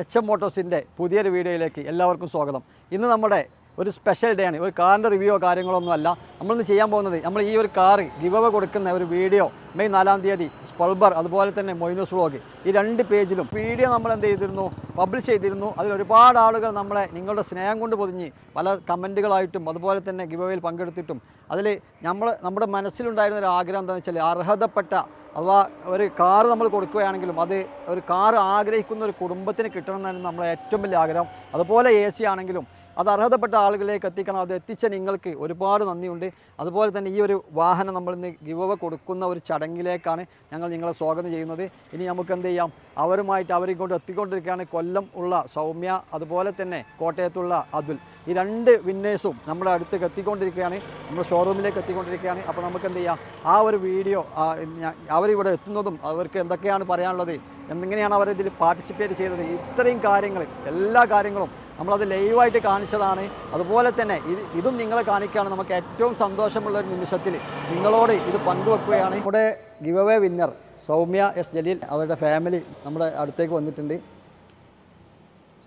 H M മോട്ടോഴ്സിന്റെ പുതിയൊരു വീഡിയോയിലേക്ക് എല്ലാവർക്കും സ്വാഗതം. ഇന്ന് നമ്മുടെ ഒരു സ്പെഷ്യൽ ഡേ ആണ്. ഒരു കാറിന്റെ റിവ്യൂയോ കാര്യങ്ങളൊന്നും അല്ല. നമ്മളിന്ന് ചെയ്യാൻ പോകുന്നത് നമ്മൾ ഈ ഒരു കാറ് ഗിവവ കൊടുക്കുന്ന ഒരു വീഡിയോ മെയ് നാലാം തീയതി സ്പൾബർ അതുപോലെ തന്നെ മൊയ്നൂസ് വ്ളോഗ് ഈ രണ്ട് പേജിലും വീഡിയോ നമ്മൾ എന്ത് ചെയ്തിരുന്നു? പബ്ലിഷ് ചെയ്തിരുന്നു. അതിൽ ഒരുപാട് ആളുകൾ നമ്മളെ നിങ്ങളുടെ സ്നേഹം കൊണ്ട് പൊതിഞ്ഞ് പല കമന്റുകളായിട്ടും അതുപോലെ തന്നെ ഗിവവയിൽ പങ്കെടുത്തിട്ടും അതിൽ നമ്മൾ നമ്മുടെ മനസ്സിലുണ്ടായിരുന്ന ഒരു ആഗ്രഹം എന്താണെന്ന് വെച്ചാൽ അർഹതപ്പെട്ട അഥവാ ഒരു കാറ് നമ്മൾ കൊടുക്കുകയാണെങ്കിലും അത് ഒരു കാറ് ആഗ്രഹിക്കുന്ന ഒരു കുടുംബത്തിന് കിട്ടണം എന്നാണ് നമ്മളെ ഏറ്റവും വലിയ ആഗ്രഹം. അതുപോലെ എ സി ആണെങ്കിലും അത് അർഹതപ്പെട്ട ആളുകളിലേക്ക് എത്തിക്കണം അത് എത്തിച്ച നിങ്ങൾക്ക് ഒരുപാട് നന്ദിയുണ്ട്. അതുപോലെ തന്നെ ഈ ഒരു വാഹനം നമ്മൾ ഇന്ന് ഗിവ് കൊടുക്കുന്ന ഒരു ചടങ്ങിലേക്കാണ് ഞങ്ങൾ നിങ്ങളെ സ്വാഗതം ചെയ്യുന്നത്. ഇനി നമുക്ക് എന്ത് ചെയ്യാം? അവരുമായിട്ട് അവരെ കൊണ്ട് എത്തിക്കൊണ്ടിരിക്കുകയാണ്. കൊല്ലം ഉള്ള സൗമ്യ അതുപോലെ തന്നെ കോട്ടയത്തുള്ള അതുൽ. ഈ രണ്ട് വിന്നേഴ്സും നമ്മുടെ അടുത്തേക്ക് എത്തിക്കൊണ്ടിരിക്കുകയാണ്. നമ്മുടെ ഷോറൂമിലേക്ക് എത്തിക്കൊണ്ടിരിക്കുകയാണ്. അപ്പോൾ നമുക്ക് എന്ത് ചെയ്യാം? ആ ഒരു വീഡിയോ അവരിവിടെ എത്തുന്നതും അവർക്ക് എന്തൊക്കെയാണ് പറയാനുള്ളത് എന്തെങ്ങനെയാണ് അവരിതിൽ പാർട്ടിസിപ്പേറ്റ് ചെയ്തത്. ഇത്രയും കാര്യങ്ങൾ എല്ലാ കാര്യങ്ങളും നമ്മളത് ലൈവായിട്ട് കാണിച്ചതാണ്. അതുപോലെ തന്നെ ഇത് ഇതും നിങ്ങളെ കാണിക്കുകയാണ്. നമുക്ക് ഏറ്റവും സന്തോഷമുള്ള ഒരു നിമിഷത്തിൽ നിങ്ങളോട് ഇത് പങ്കുവെക്കുകയാണ്. നമ്മുടെ give away winner Soumya S Jaleel അവരുടെ ഫാമിലി നമ്മുടെ അടുത്തേക്ക് വന്നിട്ടുണ്ട്.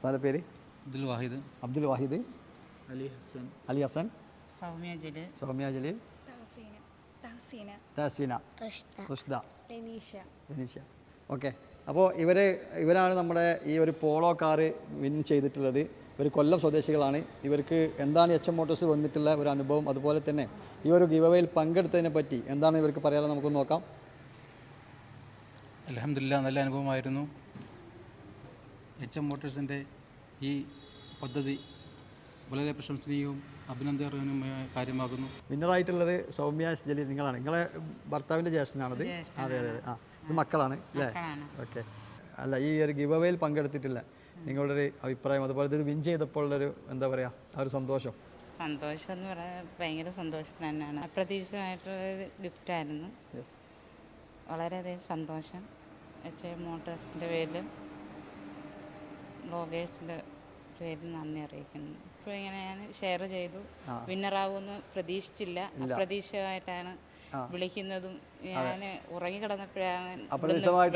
സാറിന്റെ പേര്? അബ്ദുൽ വാഹിദ്. അബ്ദുൽ വാഹിദ്. അലി ഹസൻ. അലി ഹസൻ. സൗമ്യ ജലീൽ. സൗമ്യ ജലീൽ. തഹസീന. തഹസീന. തഹസീന. റഷ്ദ. റുഷ്ദ. ലെനീഷ ബെനീഷ ഓക്കെ. അപ്പോൾ ഇവർ ഇവരാണ് നമ്മുടെ ഈ ഒരു പോളോ കാറ് വിൻ ചെയ്തിട്ടുള്ളത്. ഇവർ കൊല്ലം സ്വദേശികളാണ്. ഇവർക്ക് എന്താണ് എച്ച് എം മോട്ടോഴ്സ് വന്നിട്ടുള്ള ഒരു അനുഭവം? അതുപോലെ തന്നെ ഈ ഒരു ഗിവവയിൽ പങ്കെടുത്തതിനെ പറ്റി എന്താണ് ഇവർക്ക് പറയാനുള്ളത് നമുക്ക് നോക്കാം. അലഹമില്ല നല്ല അനുഭവമായിരുന്നു. എച്ച് എം മോട്ടോഴ്സിന്റെ ഈ പദ്ധതി വളരെ പ്രശംസനീയവും അഭിനന്ദനീയവുമായ കാര്യമാകുന്നു. വിന്നറായിട്ടുള്ളത് സൗമ്യ ജലീൽ നിങ്ങളാണ്. നിങ്ങളെ ഭർത്താവിന്റെ ജ്യേഷ്ഠനാണത്? അതെ അതെ. ആ. ഇത് മക്കളാണ് അല്ലേ? ഓക്കെ. അല്ല ഈ ഒരു ഗിവ് അവയിൽ പങ്കെടുത്തിട്ടില്ല. നിങ്ങളുടെ ഒരു അഭിപ്രായം അതുപോലെ ഇത് വിൻ ചെയ്തപ്പോൾ ഒരു എന്താ പറയുക ആ ഒരു സന്തോഷം. സന്തോഷം എന്ന് പറയാൻ ഭയങ്കര സന്തോഷം തന്നെയാണ്. അപ്രതീക്ഷിതമായിട്ടുള്ളൊരു ഗിഫ്റ്റായിരുന്നു വളരെയധികം സന്തോഷം. എച്ച് മോട്ടോഴ്സിന്റെ പേരിൽ ബ്ലോഗേഴ്സിന്റെ പേരിൽ നന്ദി അറിയിക്കുന്നു. ഇപ്പോൾ ഇങ്ങനെ ഞാൻ ഷെയർ ചെയ്തു വിന്നറാകുമെന്ന് പ്രതീക്ഷിച്ചില്ല. അപ്രതീക്ഷിതമായിട്ടാണ് വിളിക്കുന്നതും ഞാൻ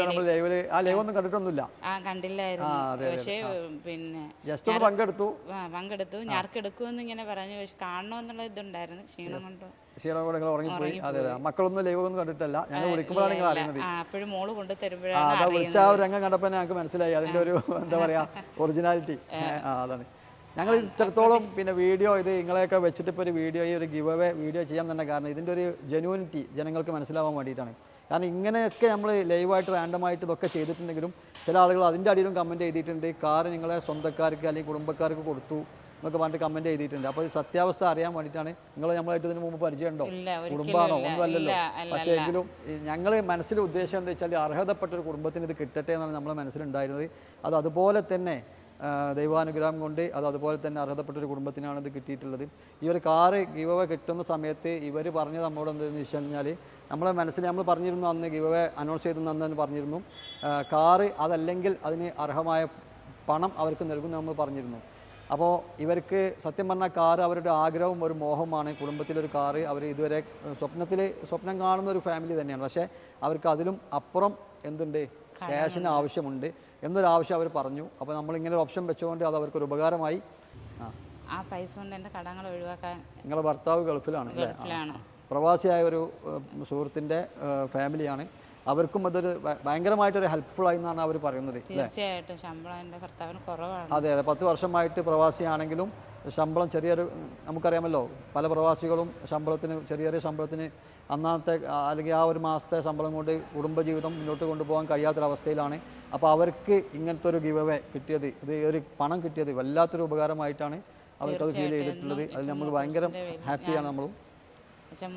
നമ്മൾ ലൈവിൽ ആ ലൈവ് ഒന്നും കണ്ടിട്ടൊന്നുമില്ല. ആ കണ്ടില്ലായിരുന്നു. പക്ഷേ പിന്നെ ജസ്റ്റ് ഒന്ന് പങ്കെടുത്തു. ഞാർക്കെടുക്കുമെന്ന് ഇങ്ങനെ പറഞ്ഞു. പക്ഷെ കാണണമെന്നുള്ള ഇതുണ്ടായിരുന്നു. ക്ഷീണം കൊണ്ടോ ക്ഷീണം കൂടെ നിങ്ങൾ ഉറങ്ങിപ്പോയി. അതെ അതെ. മക്കളൊന്നും ലൈവ് ഒന്നും കണ്ടിട്ടല്ല. ഞങ്ങൾ വിളിക്കുമ്പോഴാണ് നിങ്ങൾ അറിയുന്നത് അപ്പോഴും മോൾ കൊണ്ട് ആ തരുമ്പോഴാണ് അതാ വിളിച്ച ആ ഒരു രംഗം കണ്ടപ്പോൾ ഞങ്ങൾക്ക് മനസ്സിലായി. അതിന്റെ ഒരു എന്താ പറയാ ഒറിജിനാലിറ്റി ആ അതാണ്. ഞങ്ങൾ ഇത്രത്തോളം പിന്നെ വീഡിയോ ഇത് നിങ്ങളെയൊക്കെ വെച്ചിട്ട് ഇപ്പോൾ ഒരു വീഡിയോ ഈ ഒരു ഗിവ് അവേ വീഡിയോ ചെയ്യാൻ തന്നെ കാരണം ഇതിന്റെ ഒരു ജെനുവിനിറ്റി ജനങ്ങൾക്ക് മനസ്സിലാവാൻ വേണ്ടിയിട്ടാണ്. കാരണം ഇങ്ങനെയൊക്കെ നമ്മൾ ലൈവായിട്ട് റാൻഡമായിട്ട് ഇതൊക്കെ ചെയ്തിട്ടുണ്ടെങ്കിലും ചില ആളുകൾ അതിന്റെ അടിയിലും കമന്റ് ചെയ്തിട്ടുണ്ട് കാർ നിങ്ങളെ സ്വന്തക്കാർക്ക് അല്ലെങ്കിൽ കുടുംബക്കാർക്ക് കൊടുത്തു എന്നൊക്കെ പറഞ്ഞിട്ട് കമന്റ് ചെയ്തിട്ടുണ്ട് അപ്പോൾ സത്യാവസ്ഥ അറിയാൻ വേണ്ടിയിട്ടാണ്. നിങ്ങൾ നമ്മളായിട്ട് ഇതിന് മുമ്പ് പരിചയമുണ്ടോ? കുടുംബമാണോ? ഒന്നുമല്ലല്ലോ. പക്ഷേ എങ്കിലും ഞങ്ങൾ മനസ്സിൽ ഉദ്ദേശം എന്താ വെച്ചാൽ അർഹതപ്പെട്ട ഒരു കുടുംബത്തിന് ഇത് കിട്ടട്ടെ എന്നാണ് നമ്മളെ മനസ്സിലുണ്ടായിരുന്നത്. അത് അതുപോലെ തന്നെ ദൈവാനുഗ്രഹം കൊണ്ട് അത് അതുപോലെ തന്നെ അർഹതപ്പെട്ട ഒരു കുടുംബത്തിനാണ് ഇത് കിട്ടിയിട്ടുള്ളത്. ഈ ഒരു കാറ് ഗിവ് കിട്ടുന്ന സമയത്ത് ഇവർ പറഞ്ഞത് നമ്മളോട് എന്താണെന്ന് വെച്ച് കഴിഞ്ഞാൽ നമ്മളെ മനസ്സിൽ നമ്മൾ പറഞ്ഞിരുന്നു അന്ന് ഗിവ് അനൗൺസ് ചെയ്തു അന്ന് പറഞ്ഞിരുന്നു. കാറ് അതല്ലെങ്കിൽ അതിന് അർഹമായ പണം അവർക്ക് നൽകുമെന്ന് നമ്മൾ പറഞ്ഞിരുന്നു. അപ്പോൾ ഇവർക്ക് സത്യം പറഞ്ഞാൽ കാറ് അവരുടെ ആഗ്രഹവും ഒരു മോഹമാണ് കുടുംബത്തിലൊരു കാറ് അവർ ഇതുവരെ സ്വപ്നത്തിൽ സ്വപ്നം കാണുന്ന ഒരു ഫാമിലി തന്നെയാണ്. പക്ഷേ അവർക്ക് അതിലും അപ്പുറം എന്തുണ്ട്? ക്യാഷിന് ആവശ്യമുണ്ട് എന്നൊരു ആവശ്യം അവർ പറഞ്ഞു. അപ്പോൾ നമ്മൾ ഇങ്ങനെ ഒരു ഓപ്ഷൻ വെച്ചുകൊണ്ട് അത് അവർക്കൊരു ഉപകാരമായി. ആ. പൈസ കൊണ്ട് എന്റെ കടങ്ങൾ ഒഴിവാക്കാൻ നിങ്ങളുടെ ഭർത്താവ് ഗൾഫിലാണ് പ്രവാസിയായ ഒരു സുഹൃത്തിന്റെ ഫാമിലിയാണ്. അവർക്കും അതൊരു ഭയങ്കരമായിട്ട് ഭയങ്കരമായിട്ടൊരു ഹെൽപ്ഫുൾ ആയി എന്നാണ് അവർ പറയുന്നത് തീർച്ചയായിട്ടും. ശമ്പളം എന്റെ ഭർത്താവിന് കുറവാണ്. അതെ അതെ. പത്ത് വർഷമായിട്ട് പ്രവാസിയാണെങ്കിലും ശമ്പളം ചെറിയൊരു നമുക്കറിയാമല്ലോ പല പ്രവാസികളും ശമ്പളത്തിന് ചെറിയ ചെറിയ ശമ്പളത്തിന് അന്നാമത്തെ അല്ലെങ്കിൽ ആ ഒരു മാസത്തെ ശമ്പളം കൊണ്ട് കുടുംബജീവിതം മുന്നോട്ട് കൊണ്ടുപോകാൻ കഴിയാത്തൊരവസ്ഥയിലാണ്. അപ്പോൾ അവർക്ക് ഇങ്ങനത്തെ ഒരു ഗിവ് അവേ കിട്ടിയത് ഇത് ഒരു പണം കിട്ടിയത് വല്ലാത്തൊരു ഉപകാരമായിട്ടാണ് അവർക്ക് അത് ഫീൽ ചെയ്തിട്ടുള്ളത്. അതിൽ നമ്മൾ ഭയങ്കര ഹാപ്പിയാണ് നമ്മളും.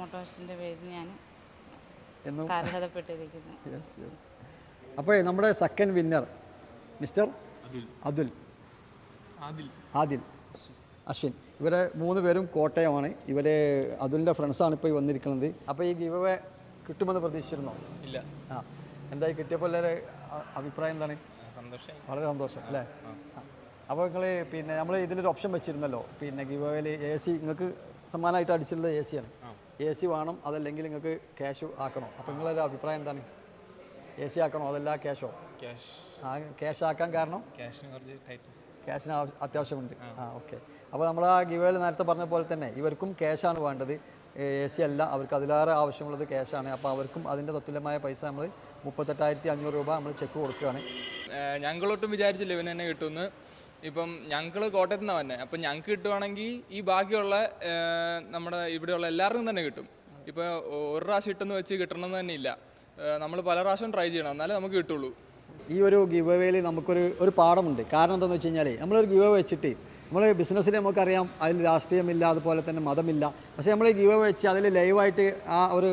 മോട്ടോഴ്സിന്റെ പേരിൽ ഞാൻ എന്നും യെസ് യെസ് അപ്പോൾ നമ്മുടെ second winner mister Athul. Adil. Ashwin. ഇവരെ മൂന്ന് പേരും കോട്ടയമാണ്. ഇവരെ അതുലിന്റെ ഫ്രണ്ട്സാണ് ഇപ്പോൾ ഈ വന്നിരിക്കുന്നത്. അപ്പോൾ ഈ ഗിവ് കിട്ടുമെന്ന് പ്രതീക്ഷിച്ചിരുന്നോ? ഇല്ല. ആ. എന്തായി? കിട്ടിയപ്പോൾ എല്ലാവരും അഭിപ്രായം എന്താണ്? സന്തോഷം വളരെ സന്തോഷം അല്ലേ? അപ്പോൾ നിങ്ങൾ പിന്നെ നമ്മൾ ഇതിലൊരു ഓപ്ഷൻ വെച്ചിരുന്നല്ലോ. പിന്നെ ഗീവയിൽ എ സി നിങ്ങൾക്ക് സമ്മാനമായിട്ട് അടിച്ചിട്ടുള്ളത് എ സിയാണ് എ സി വേണം അതല്ലെങ്കിൽ നിങ്ങൾക്ക് ക്യാഷ് ആക്കണോ? അപ്പോൾ നിങ്ങളൊരു അഭിപ്രായം എന്താണ്? എ സി ആക്കണോ അതല്ല ക്യാഷോ ക്യാഷ് ആ ക്യാഷ് ആക്കാൻ കാരണം? ക്യാഷിന് കുറച്ച് ടൈറ്റ് ക്യാഷിന് അത്യാവശ്യമുണ്ട്. ആ. ഓക്കെ അപ്പോൾ നമ്മൾ ആ ഗിവേൽ നേരത്തെ പറഞ്ഞ പോലെ തന്നെ ഇവർക്കും ക്യാഷാണ് വേണ്ടത്. എ സി അല്ല അവർക്ക് അതിലേറെ ആവശ്യമുള്ളത് ക്യാഷാണ് അപ്പോൾ അവർക്കും അതിന്റെ തത്തുല്യമായ പൈസ നമ്മൾ മുപ്പത്തെട്ടായിരത്തി അഞ്ഞൂറ് രൂപ നമ്മൾ ചെക്ക് കൊടുക്കുകയാണ്. ഞങ്ങളൊട്ടും വിചാരിച്ചില്ല ഇവന് തന്നെ കിട്ടുമെന്ന്. ഇപ്പം ഞങ്ങൾ കോട്ടയത്ത് നിന്നാണ് വന്നെ. അപ്പം ഞങ്ങൾക്ക് കിട്ടുവാണെങ്കിൽ ഈ ബാക്കിയുള്ള നമ്മുടെ ഇവിടെയുള്ള എല്ലാവർക്കും തന്നെ കിട്ടും. ഇപ്പോൾ ഒരു പ്രാവശ്യം ഇട്ടെന്ന് വെച്ച് കിട്ടണമെന്ന് തന്നെ ഇല്ല. നമ്മൾ പല പ്രാവശ്യം ട്രൈ ചെയ്യണം. എന്നാലേ നമുക്ക് കിട്ടുള്ളൂ. ഈ ഒരു ഗിവ് നമുക്കൊരു ഒരു പാഠമുണ്ട്. കാരണം എന്താണെന്ന് വെച്ച് കഴിഞ്ഞാൽ നമ്മളൊരു ഗിവ് വെച്ചിട്ട് നമ്മൾ ബിസിനസ്സിൽ നമുക്കറിയാം. അതിൽ രാഷ്ട്രീയമില്ല അതുപോലെ തന്നെ മതമില്ല. പക്ഷേ നമ്മൾ ഗിവ് വെച്ച് അതിൽ ലൈവായിട്ട് ആ ഒരു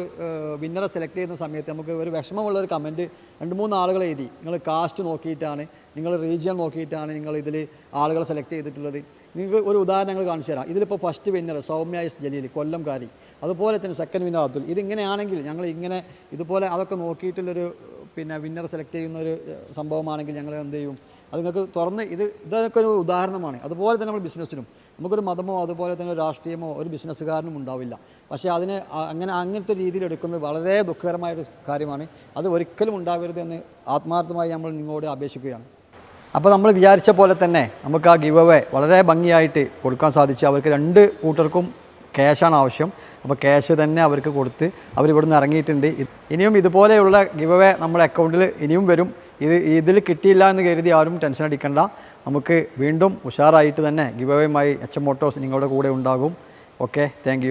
വിന്നറെ സെലക്ട് ചെയ്യുന്ന സമയത്ത് നമുക്ക് ഒരു വിഷമമുള്ള ഒരു കമന്റ് രണ്ട് മൂന്ന് ആളുകൾ എഴുതി. നിങ്ങൾ കാസ്റ്റ് നോക്കിയിട്ടാണ് നിങ്ങൾ റീജിയൻ നോക്കിയിട്ടാണ് നിങ്ങൾ ഇതിൽ ആളുകളെ സെലക്ട് ചെയ്തിട്ടുള്ളത്. നിങ്ങൾക്ക് ഒരു ഉദാഹരണങ്ങൾ കാണിച്ചു തരാം. ഇതിലിപ്പോൾ first winner Soumya S Jaleel കൊല്ലംകാരി. അതുപോലെ തന്നെ സെക്കൻഡ് വിന്നർ അബ്ദുൽ ഇതിങ്ങനെയാണെങ്കിൽ ഞങ്ങൾ ഇങ്ങനെ ഇതുപോലെ അതൊക്കെ നോക്കിയിട്ടുള്ളൊരു പിന്നെ വിന്നർ സെലക്ട് ചെയ്യുന്ന ഒരു സംഭവമാണെങ്കിൽ ഞങ്ങൾ എന്ത് ചെയ്യും? അത് നിങ്ങൾക്ക് തുറന്ന് ഇത് ഇതൊക്കെ ഒരു ഉദാഹരണമാണ്. അതുപോലെ തന്നെ നമ്മൾ ബിസിനസ്സിനും. നമുക്കൊരു മതമോ അതുപോലെ തന്നെ ഒരു രാഷ്ട്രീയമോ ഒരു ബിസിനസ്സുകാരനും ഉണ്ടാവില്ല. പക്ഷേ അതിനെ അങ്ങനെ അങ്ങനത്തെ രീതിയിൽ എടുക്കുന്നത് വളരെ ദുഃഖകരമായൊരു കാര്യമാണ്. അത് ഒരിക്കലും ഉണ്ടാവരുത് എന്ന് ആത്മാർത്ഥമായി നമ്മൾ നിങ്ങളോട് അപേക്ഷിക്കുകയാണ്. അപ്പോൾ നമ്മൾ വിചാരിച്ച പോലെ തന്നെ നമുക്ക് ആ ഗിവ് അവേ വളരെ ഭംഗിയായിട്ട് കൊടുക്കാൻ സാധിച്ചു. അവർക്ക് രണ്ട് കൂട്ടർക്കും ക്യാഷാണ് ആവശ്യം. അപ്പോൾ ക്യാഷ് തന്നെ അവർക്ക് കൊടുത്ത് അവർ ഇവിടുന്ന് ഇറങ്ങിയിട്ടുണ്ട്. ഇനിയും ഇതുപോലെയുള്ള ഗിവ് അവേ നമ്മുടെ അക്കൗണ്ടിൽ ഇനിയും വരും. ഇത് ഇതിൽ കിട്ടിയില്ല എന്ന് കരുതി ആരും ടെൻഷൻ അടിക്കണ്ട. നമുക്ക് വീണ്ടും ഉഷാറായിട്ട് തന്നെ ഗിവ് അവേയുമായി എച്ച് എം മോട്ടോഴ്സ് നിങ്ങളുടെ കൂടെ ഉണ്ടാകും. Okay thank